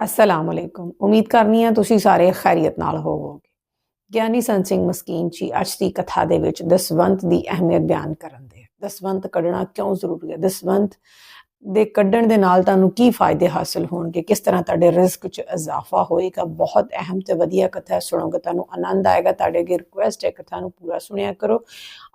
ਅਸਲਾਮ ਅਲੈਕੁਮ ਉਮੀਦ ਕਰਨੀ ਹੈ ਤੁਸੀਂ ਸਾਰੇ ਖੈਰੀਅਤ ਨਾਲ ਹੋਵੋਗੇ ਗਿਆਨੀ ਸੰਤ ਸਿੰਘ ਮਸਕੀਨ ਜੀ ਅੱਜ ਦੀ ਕਥਾ ਦੇ ਵਿੱਚ ਦਸਵੰਤ ਦੀ ਅਹਿਮੀਅਤ ਬਿਆਨ ਕਰਨ ਦੇ ਦਸਵੰਤ ਕੱਢਣਾ ਕਿਉਂ ਜ਼ਰੂਰੀ ਹੈ ਦਸਵੰਤ ਦੇ ਕੱਢਣ ਦੇ ਨਾਲ ਤੁਹਾਨੂੰ ਕੀ ਫਾਇਦੇ ਹਾਸਲ ਹੋਣਗੇ ਕਿਸ ਤਰ੍ਹਾਂ ਤੁਹਾਡੇ ਰਿਸਕ 'ਚ ਇਜ਼ਾਫਾ ਹੋਏਗਾ ਬਹੁਤ ਅਹਿਮ ਤੇ ਵਧੀਆ ਕਥਾ ਹੈ, ਸੁਣੋਗੇ ਤੁਹਾਨੂੰ ਆਨੰਦ ਆਏਗਾ ਤੁਹਾਡੇ ਅੱਗੇ ਰਿਕੁਐਸਟ ਹੈ ਕਥਾ ਨੂੰ ਪੂਰਾ ਸੁਣਿਆ ਕਰੋ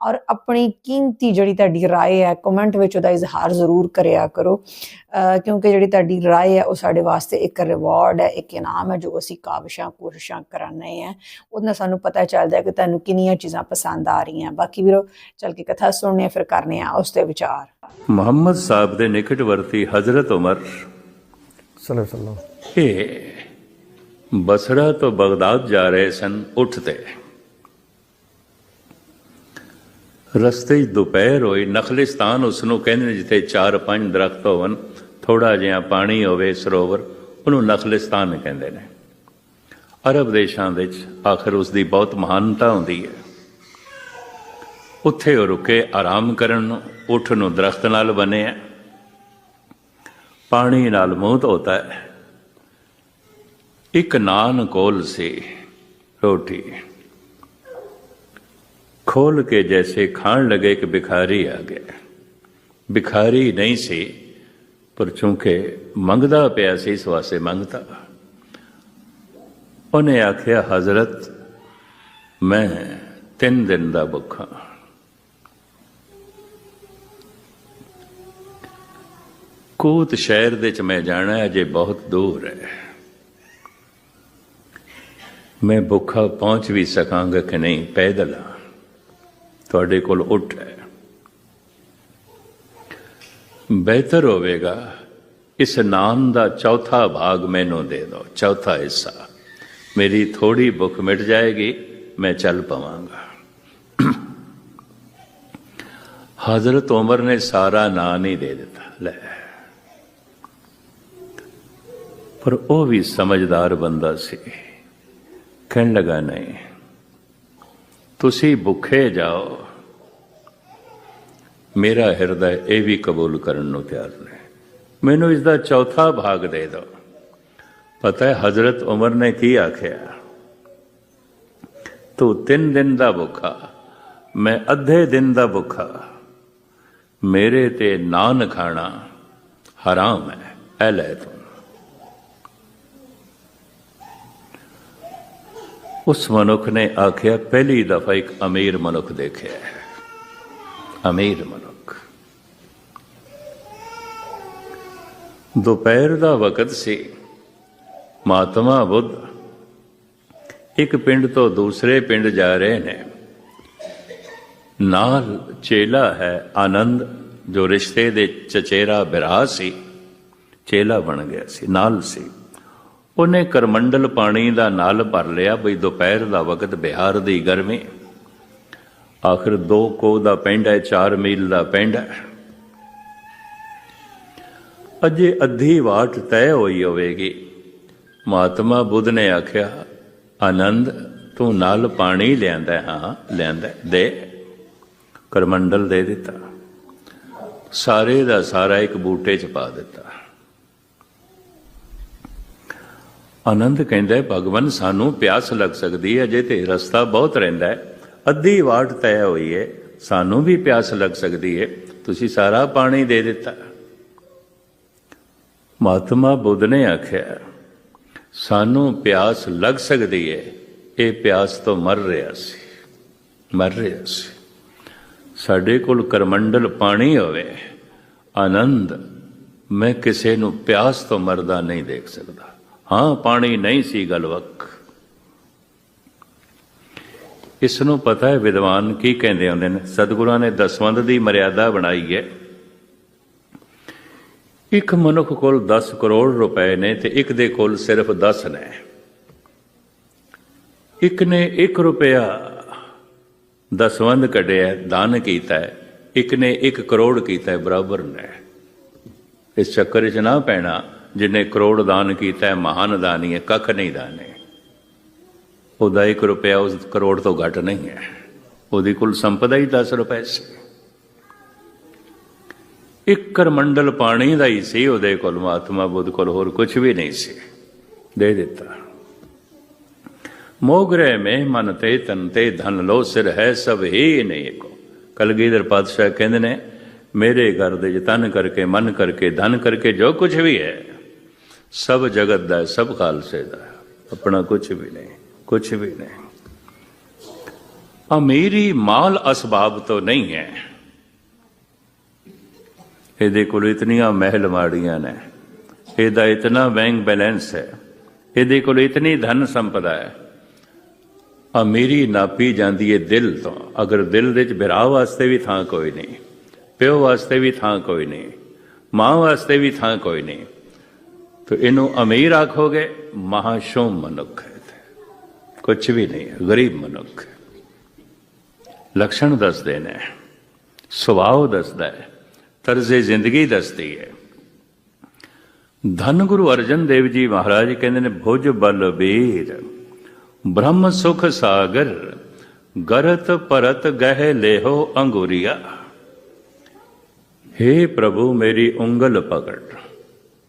ਔਰ ਆਪਣੀ ਕੀਮਤੀ ਜਿਹੜੀ ਤੁਹਾਡੀ رائے ਹੈ ਕਮੈਂਟ ਵਿੱਚ ਉਹਦਾ ਇਜ਼ਹਾਰ ਜ਼ਰੂਰ ਕਰਿਆ ਕਰੋ ਅਹ ਕਿਉਂਕਿ ਜਿਹੜੀ ਤੁਹਾਡੀ رائے ਹੈ ਉਹ ਸਾਡੇ ਵਾਸਤੇ ਇੱਕ ਰਿਵਾਰਡ ਹੈ ਇੱਕ ਇਨਾਮ ਹੈ ਜੋ ਅਸੀਂ ਕਾਬਿਸ਼ਾਂ ਕੋਸ਼ਿਸ਼ਾਂ ਕਰਾਨੇ ਹੈ ਉਹਦੇ ਨਾਲ ਸਾਨੂੰ ਪਤਾ ਚੱਲਦਾ ਹੈ ਕਿ ਤੁਹਾਨੂੰ ਕਿੰਨੀਆਂ ਚੀਜ਼ਾਂ ਪਸੰਦ ਆ ਰਹੀਆਂ ਬਾਕੀ ਵੀਰੋ ਚੱਲ ਕੇ ਕਥਾ ਸੁਣਨੇ ਆ, ਫਿਰ ਕਰਨੇ ਆ ਉਸ ਤੇ ਵਿਚਾਰ ਮੁਹੰਮਦ ਸਾਹਿਬ ਦੇ ਨਿਕਟਵਰਤੀ ਹਜ਼ਰਤ ਉਮਰ। ਸੱਲੱਲਾਹੁ ਇਹ ਬਸਰਾ ਤੋਂ ਬਗਦਾਦ ਜਾ ਰਹੇ ਸਨ ਉੱਠਦੇ ਰਸਤੇ 'ਚ ਦੁਪਹਿਰ ਹੋਈ ਨਖਲਿਸਤਾਨ ਉਸ ਨੂੰ ਕਹਿੰਦੇ ਨੇ ਜਿੱਥੇ ਚਾਰ ਪੰਜ ਦਰਖਤ ਹੋਵਨ ਥੋੜਾ ਜਿਹਾ ਪਾਣੀ ਹੋਵੇ ਸਰੋਵਰ ਉਹਨੂੰ ਨਖਲਿਸਤਾਨ ਕਹਿੰਦੇ ਨੇ। ਅਰਬ ਦੇਸ਼ਾਂ ਵਿੱਚ ਆਖਰ ਉਸ ਦੀ ਬਹੁਤ ਮਹਾਨਤਾ ਹੁੰਦੀ ਹੈ। ਉੱਥੇ ਉਹ ਰੁਕੇ ਆਰਾਮ ਕਰਨ ਨੂੰ। ਉਠ ਨੂੰ ਦਰਖਤ ਨਾਲ ਬਣਿਆ ਪਾਣੀ ਨਾਲ ਮੂੰਹ ਧੋਤਾ ਹੈ। ਇੱਕ ਨਾਨ ਕੋਲ ਸੀ ਰੋਟੀ। ਖੋਲ ਕੇ ਜੈਸੇ ਖਾਣ ਲਗੇ ਕਿ ਭਿਖਾਰੀ ਆ ਗਿਆ। ਭਿਖਾਰੀ ਨਹੀਂ ਸੀ, ਪਰ ਚੂੰਕਿ ਮੰਗਦਾ ਪਿਆ ਸੀ ਇਸ ਵਾਸਤੇ ਮੰਗਤਾ। ਉਹਨੇ ਆਖਿਆ, ਹਜ਼ਰਤ, ਮੈਂ ਤਿੰਨ ਦਿਨ ਦਾ ਭੁੱਖਾ ਕੋਤ ਸ਼ਹਿਰ ਦੇ ਚ ਮੈਂ ਜਾਣਾ ਅਜੇ ਬਹੁਤ ਦੂਰ ਹੈ। ਮੈਂ ਭੁੱਖਾ ਪਹੁੰਚ ਵੀ ਸਕਾਂਗਾ ਕਿ ਨਹੀਂ? ਪੈਦਲ ਹਾਂ। ਤੁਹਾਡੇ ਕੋਲ ਉੱਠ ਹੈ। ਬਿਹਤਰ ਹੋਵੇਗਾ। ਇਸ ਨਾਮ ਦਾ ਚੌਥਾ ਭਾਗ ਮੈਨੂੰ ਦੇ ਦਿਓ। ਚੌਥਾ ਹਿੱਸਾ। ਮੇਰੀ ਥੋੜੀ ਭੁੱਖ ਮਿਟ ਜਾਏਗੀ, ਮੈਂ ਚੱਲ ਪਵਾਂਗਾ। ਹਜ਼ਰਤ ਉਮਰ ਨੇ ਸਾਰਾ ਨਾਂ ਨਹੀਂ ਦੇ ਦਿੱਤਾ। ਲੈ। ਪਰ ਉਹ ਵੀ ਸਮਝਦਾਰ ਬੰਦਾ ਸੀ। ਕਹਿਣ ਲਗਾ, ਨਹੀਂ, ਤੁਸੀਂ ਭੁੱਖੇ ਜਾਓ। ਮੇਰਾ ਹਿਰਦਾ ਇਹ ਵੀ ਕਬੂਲ ਕਰਨ ਨੂੰ ਤਿਆਰ ਨੇ। ਮੈਨੂੰ ਇਸ ਦਾ ਚੌਥਾ ਭਾਗ ਦੇ ਦਿਓ। ਪਤਾ ਹੈ, ਹਜ਼ਰਤ ਉਮਰ ਨੇ ਕੀ ਆਖਿਆ? ਤੂੰ ਤਿੰਨ ਦਿਨ ਦਾ ਭੁੱਖਾ, ਮੈਂ ਅੱਧੇ ਦਿਨ ਦਾ ਭੁੱਖਾ। ਮੇਰੇ ਤੇ ਨਾਨ ਖਾਣਾ ਹਰਾਮ ਹੈ ਐ ਲੈ ਤੂੰ। ਉਸ ਮਨੁੱਖ ਨੇ ਆਖਿਆ, ਪਹਿਲੀ ਦਫਾ ਇੱਕ ਅਮੀਰ ਮਨੁੱਖ ਦੇਖਿਆ ਹੈ। ਅਮੀਰ ਮਨੁੱਖ। ਦੁਪਹਿਰ ਦਾ ਵਕਤ ਸੀ। ਮਹਾਤਮਾ ਬੁੱਧ ਇੱਕ ਪਿੰਡ ਤੋਂ ਦੂਸਰੇ ਪਿੰਡ ਜਾ ਰਹੇ ਨੇ। ਨਾਲ ਚੇਲਾ ਹੈ ਆਨੰਦ, ਜੋ ਰਿਸ਼ਤੇ ਦੇ ਚਚੇਰਾ ਬਿਰਾ ਸੀ। ਚੇਲਾ ਬਣ ਗਿਆ ਸੀ, ਨਾਲ ਸੀ। ਉਹਨੇ ਕਰਮੰਡਲ ਪਾਣੀ ਦਾ ਨਲ ਭਰ ਲਿਆ ਬਈ ਦੁਪਹਿਰ ਦਾ ਵਕਤ ਬਿਹਾਰ ਦੀ ਗਰਮੀ। ਆਖਰ ਦੋ ਕੋ ਦਾ ਪਿੰਡ ਹੈ 4 ਮੀਲ ਦਾ ਪਿੰਡ ਹੈ। ਅਜੇ ਅੱਧੀ ਵਾਟ ਤੈਅ ਹੋਈ ਹੋਵੇਗੀ। ਮਹਾਤਮਾ ਬੁੱਧ ਨੇ ਆਖਿਆ, ਆਨੰਦ, ਤੂੰ ਨਾਲ ਪਾਣੀ ਲਿਆਂਦਾ ਹਾਂ ਲਿਆਂਦਾ ਦੇ। ਕਰਮੰਡਲ ਦੇ ਦਿੱਤਾ। ਸਾਰੇ ਦਾ ਸਾਰਾ ਇੱਕ ਬੂਟੇ 'ਚ ਪਾ ਦਿੱਤਾ। ਆਨੰਦ ਕਹਿੰਦਾ ਹੈ, ਭਗਵਾਨ ਸਾਨੂੰ ਪਿਆਸ ਲੱਗ ਸਕਦੀ ਹੈ, ਅਜੇ ਤੇ ਰਸਤਾ ਬਹੁਤ ਰਹਿੰਦਾ ਹੈ। ਅੱਧੀ ਵਾਟ ਤੈਅ ਹੋਈ ਹੈ, ਸਾਨੂੰ ਵੀ ਪਿਆਸ ਲੱਗ ਸਕਦੀ ਹੈ। ਤੁਸੀਂ ਸਾਰਾ ਪਾਣੀ ਦੇ ਦਿੱਤਾ। ਮਹਾਤਮਾ ਬੁੱਧ ਨੇ ਆਖਿਆ, ਸਾਨੂੰ ਪਿਆਸ ਲੱਗ ਸਕਦੀ ਹੈ, ਇਹ ਪਿਆਸ ਤੋਂ ਮਰ ਰਿਹਾ ਸੀ, ਮਰ ਰਿਹਾ ਸੀ। ਸਾਡੇ ਕੋਲ ਕਰਮੰਡਲ ਪਾਣੀ ਹੋਵੇ, ਆਨੰਦ ਮੈਂ ਕਿਸੇ ਨੂੰ ਪਿਆਸ ਤੋਂ ਮਰਦਾ ਨਹੀਂ ਦੇਖ ਸਕਦਾ। ਹਾਂ, ਪਾਣੀ ਨਹੀਂ ਸੀ ਗਲਵਕ ਇਸ ਨੂੰ ਪਤਾ ਹੈ ਵਿਦਵਾਨ ਕੀ ਕਹਿੰਦੇ ਹੁੰਦੇ ਨੇ? ਸਤਿਗੁਰਾਂ ਨੇ ਦਸਵੰਦ ਦੀ ਮਰਿਆਦਾ ਬਣਾਈ ਹੈ। ਇੱਕ ਮਨੁੱਖ ਕੋਲ 10 ਕਰੋੜ ਰੁਪਏ ਨੇ ਤੇ ਇੱਕ ਦੇ ਕੋਲ ਸਿਰਫ 10 ਨੇ। ਇੱਕ ਨੇ 1 ਰੁਪਿਆ ਦਸਵੰਦ ਕੱਢਿਆ, ਦਾਨ ਕੀਤਾ ਹੈ। ਇੱਕ ਨੇ 1 ਕਰੋੜ ਕੀਤਾ ਹੈ, ਬਰਾਬਰ ਨੇ। ਇਸ ਚੱਕਰ 'ਚ ਨਾ ਪੈਣਾ ਜਿਹਨੇ ਕਰੋੜ ਦਾਨ ਕੀਤਾ ਹੈ, ਮਹਾਨ ਦਾਨੀ ਹੈ, ਕੱਖ ਨਹੀਂ ਦਾਨੇ। ਉਹਦਾ 1 ਰੁਪਿਆ ਉਸ ਕਰੋੜ ਤੋਂ ਘੱਟ ਨਹੀਂ ਹੈ। ਉਹਦੀ ਕੁੱਲ ਸੰਪਦਾ ਹੀ 10 ਰੁਪਏ ਸੀ। ਇੱਕ ਕਰਮੰਡਲ ਪਾਣੀ ਦਾ ਹੀ ਸੀ, ਉਹਦੇ ਕੋਲ ਮਹਾਤਮਾ ਬੁੱਧ ਕੋਲ ਹੋਰ ਕੁਝ ਵੀ ਨਹੀਂ ਸੀ। ਦੇ ਦਿੱਤਾ। ਮੋਗਰੇ ਮਨ ਤੇ ਤਨ ਤੇ ਧਨ ਲੋ ਸਿਰ ਹੈ, ਸਭ ਹੀ ਨਹੀਂ ਕੋ ਕਲਗੀਧਰ ਪਾਤਸ਼ਾਹ ਕਹਿੰਦੇ ਨੇ, ਮੇਰੇ ਘਰ ਦੇ ਚ ਕਰਕੇ, ਮਨ ਕਰਕੇ, ਧਨ ਕਰਕੇ ਜੋ ਕੁਝ ਵੀ ਹੈ ਸਭ ਜਗਤ ਦਾ ਹੈ, ਸਭ ਖਾਲਸੇ ਦਾ ਹੈ। ਆਪਣਾ ਕੁਝ ਵੀ ਨਹੀਂ ਕੁਝ ਵੀ ਨਹੀਂ। ਅਮੀਰੀ ਮਾਲ ਅਸਬਾਬ ਤੋਂ ਨਹੀਂ ਹੈ। ਇਹਦੇ ਕੋਲ ਇਤਨੀਆਂ ਮਹਿਲ ਮਾੜੀਆਂ ਨੇ। ਇਹਦਾ ਇਤਨਾ ਬੈਂਕ ਬੈਲੈਂਸ ਹੈ। ਇਹਦੇ ਕੋਲ ਇਤਨੀ ਧਨ ਸੰਪਦਾ ਹੈ। ਅਮੀਰੀ ਨਾਪੀ ਜਾਂਦੀ ਹੈ ਦਿਲ ਤੋਂ। ਅਗਰ ਦਿਲ ਦੇ ਵਿੱਚ ਵਿਰਾਹ ਵਾਸਤੇ ਵੀ ਥਾਂ ਕੋਈ ਨਹੀਂ ਪਿਓ ਵਾਸਤੇ ਵੀ ਥਾਂ ਕੋਈ ਨਹੀਂ ਮਾਂ ਵਾਸਤੇ ਵੀ ਥਾਂ ਕੋਈ ਨਹੀਂ। ਤੋ ਇਹਨੂੰ ਅਮੀਰ ਆਖੋਗੇ ਮਹਾਸ਼ੋਮ ਮਨੁੱਖ ਹੈ ਕੁਝ ਵੀ ਨਹੀਂ ਹੈ ਗਰੀਬ ਮਨੁੱਖ ਹੈ ਦੱਸਦੇ ਨੇ ਸੁਭਾਅ ਦੱਸਦਾ ਹੈ ਤਰਜ਼ੇ ਜ਼ਿੰਦਗੀ ਦੱਸਦੀ ਹੈ ਧੰਨ ਗੁਰੂ ਅਰਜਨ ਦੇਵ ਜੀ ਮਹਾਰਾਜ ਕਹਿੰਦੇ ਨੇ ਭੁਜ ਬਲ ਵੀਰ ਬ੍ਰਹਮ ਸੁਖ ਸਾਗਰ ਗਰਤ ਪਰਤ ਗਹਿ ਲੇਹੋ ਅੰਗੂਰੀਆ हे ਪ੍ਰਭੂ ਮੇਰੀ ਉਂਗਲ ਪਕੜ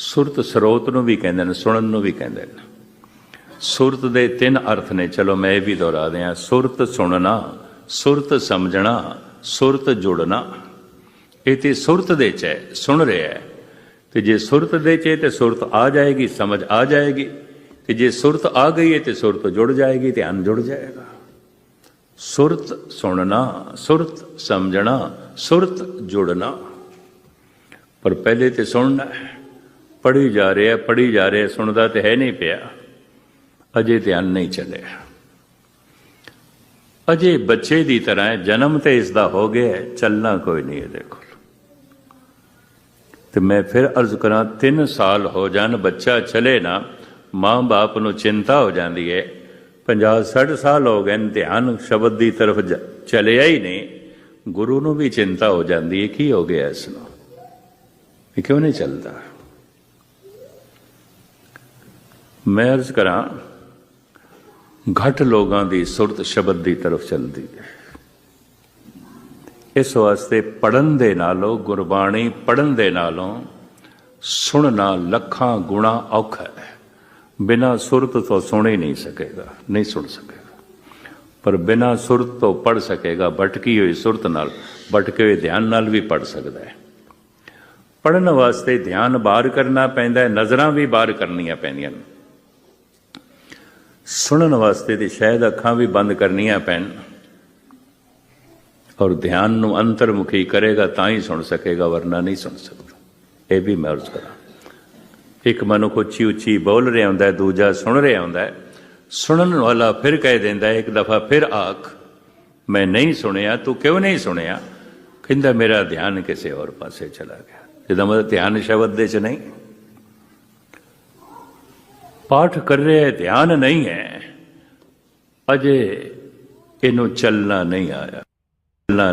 ਸੁਰਤ ਸਰੋਤ ਨੂੰ ਵੀ ਕਹਿੰਦੇ ਨੇ, ਸੁਣਨ ਨੂੰ ਵੀ ਕਹਿੰਦੇ ਨੇ। ਸੁਰਤ ਦੇ ਤਿੰਨ ਅਰਥ ਨੇ, ਚਲੋ ਮੈਂ ਇਹ ਵੀ ਦੁਹਰਾ ਦਿਆਂ। ਸੁਰਤ ਸੁਣਨਾ, ਸੁਰਤ ਸਮਝਣਾ, ਸੁਰਤ ਜੁੜਨਾ। ਇਹ ਤੇ ਸੁਰਤ ਦੇ ਚ ਹੈ, ਸੁਣ ਰਿਹਾ ਹੈ। ਤੇ ਜੇ ਸੁਰਤ ਦੇ ਚ ਹੈ ਤੇ ਸੁਰਤ ਆ ਜਾਏਗੀ, ਸਮਝ ਆ ਜਾਏਗੀ। ਤੇ ਜੇ ਸੁਰਤ ਆ ਗਈ ਹੈ ਤੇ ਸੁਰਤ ਜੁੜ ਜਾਏਗੀ ਧਿਆਨ ਜੁੜ ਜਾਏਗਾ। ਸੁਰਤ ਸੁਣਨਾ, ਸੁਰਤ ਸਮਝਣਾ, ਸੁਰਤ ਜੁੜਨਾ। ਪਰ ਪਹਿਲੇ ਤੇ ਸੁਣਨਾ ਹੈ। ਪੜ੍ਹੀ ਜਾ ਰਿਹਾ, ਪੜ੍ਹੀ ਜਾ ਰਿਹਾ, ਸੁਣਦਾ ਤੇ ਹੈ ਨਹੀਂ ਪਿਆ। ਅਜੇ ਧਿਆਨ ਨਹੀਂ ਚੱਲਿਆ। ਅਜੇ ਬੱਚੇ ਦੀ ਤਰ੍ਹਾਂ ਜਨਮ ਤੇ ਇਸ ਦਾ ਹੋ ਗਿਆ ਚੱਲਣਾ ਕੋਈ ਨਹੀਂ ਇਹਦੇ ਕੋਲ। ਤੇ ਮੈਂ ਫਿਰ ਅਰਜ਼ ਕਰਾਂ 3 ਸਾਲ ਹੋ ਜਾਣ, ਬੱਚਾ ਚਲੇ ਨਾ, ਮਾਂ-ਬਾਪ ਨੂੰ ਚਿੰਤਾ ਹੋ ਜਾਂਦੀ ਹੈ। 50 60 ਸਾਲ ਹੋ ਗਏ, ਧਿਆਨ ਸ਼ਬਦ ਦੀ ਤਰਫ ਚਲਿਆ ਹੀ ਨਹੀਂ। ਗੁਰੂ ਨੂੰ ਵੀ ਚਿੰਤਾ ਹੋ ਜਾਂਦੀ ਹੈ, ਕੀ ਹੋ ਗਿਆ ਇਸ ਨੂੰ? ਇਹ ਕਿਉਂ ਨਹੀਂ ਚੱਲਦਾ? ਮੈਂ ਅਰਜ਼ ਕਰਾਂ, ਘੱਟ ਲੋਕਾਂ ਦੀ ਸੁਰਤ ਸ਼ਬਦ ਦੀ ਤਰਫ ਚੱਲਦੀ ਹੈ। ਇਸ ਵਾਸਤੇ ਪੜਨ ਦੇ ਨਾਲੋਂ, ਗੁਰਬਾਣੀ ਪੜਨ ਦੇ ਨਾਲੋਂ ਸੁਣਨਾ ਲੱਖਾਂ ਗੁਣਾ ਔਖਾ ਹੈ। ਬਿਨਾ ਸੁਰਤ ਤੋਂ ਸੁਣ ਹੀ ਨਹੀਂ ਸਕੇਗਾ, ਨਹੀਂ ਸੁਣ ਸਕੇਗਾ। ਪਰ ਬਿਨਾ ਸੁਰਤ ਤੋਂ ਪੜ ਸਕੇਗਾ, ਭਟਕੀ ਹੋਈ ਸੁਰਤ ਨਾਲ, ਭਟਕੇ ਹੋਏ ਧਿਆਨ ਨਾਲ ਵੀ ਪੜ ਸਕਦਾ ਹੈ। ਪੜਨ ਵਾਸਤੇ ਧਿਆਨ ਬਾਹਰ ਕਰਨਾ ਪੈਂਦਾ ਹੈ, ਨਜ਼ਰਾਂ ਵੀ ਬਾਹਰ ਕਰਨੀਆਂ ਪੈਂਦੀਆਂ ਨੇ। ਸੁਣਨ ਵਾਸਤੇ ਤੇ ਸ਼ਾਇਦ ਅੱਖਾਂ ਵੀ ਬੰਦ ਕਰਨੀਆਂ ਪੈਣ ਔਰ ਧਿਆਨ ਨੂੰ ਅੰਤਰਮੁਖੀ ਕਰੇਗਾ ਤਾਂ ਹੀ ਸੁਣ ਸਕੇਗਾ, ਵਰਨਾ ਨਹੀਂ ਸੁਣ ਸਕਦਾ। ਇਹ ਵੀ ਮੈਂ ਅਰਜ਼ ਕਰਾਂ। ਇੱਕ ਮਨੁੱਖ ਉੱਚੀ ਉੱਚੀ ਬੋਲ ਰਿਹਾ ਹੁੰਦਾ ਹੈ, ਦੂਜਾ ਸੁਣ ਰਿਹਾ ਹੁੰਦਾ ਹੈ। ਸੁਣਨ ਵਾਲਾ ਫਿਰ ਕਹਿ ਦਿੰਦਾ ਇੱਕ ਦਫਾ ਫਿਰ ਆਖ, ਮੈਂ ਨਹੀਂ ਸੁਣਿਆ, ਤੂੰ ਕਿਉਂ ਨਹੀਂ ਸੁਣਿਆ? ਕਹਿੰਦਾ, ਮੇਰਾ ਧਿਆਨ ਕਿਸੇ ਹੋਰ ਪਾਸੇ ਚਲਾ ਗਿਆ। ਇਹਦਾ ਮਤਲਬ ਧਿਆਨ ਸ਼ਬਦ ਦੇ ਚ ਨਹੀਂ। ਪਾਠ ਕਰ ਰਿਹਾ ਧਿਆਨ ਨਹੀਂ ਹੈ। ਅਜੇ ਇਹਨੂੰ ਚੱਲਣਾ ਨਹੀਂ ਆਇਆ। ਚੱਲਣਾ